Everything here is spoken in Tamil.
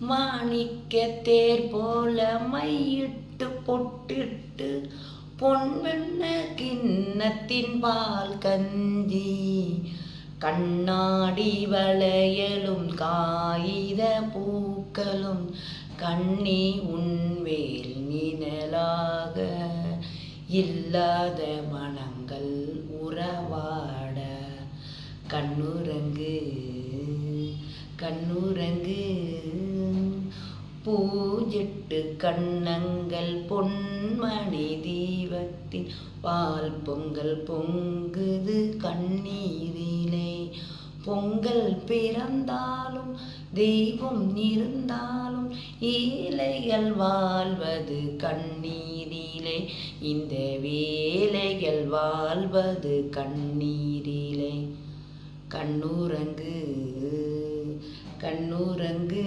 மாணிக்க தேர் போல மையிட்டு பொட்டிட்டு பொன்வெண்ண கிண்ணத்தின் பால் கஞ்சி. கண்ணாடி வளையலும் காகித பூக்களும் கண்ணி உன்வேல் நிழலாக. இல்லாத மனங்கள் உறவாட கண்ணுரங்கு கண்ணுரங்கு பூஜெட்டு கண்ணங்கள் பொன்மணி தீபத்தின் பால் பொங்கல் பொங்குது கண்ணீரிலே. பொங்கல் பிறந்தாலும் தெய்வம் இருந்தாலும் ஏழைகள் வாழ்வது கண்ணீரிலே. இந்த வேலைகள் வாழ்வது கண்ணீரிலே. கண்ணுரங்கு கண்ணுறங்கு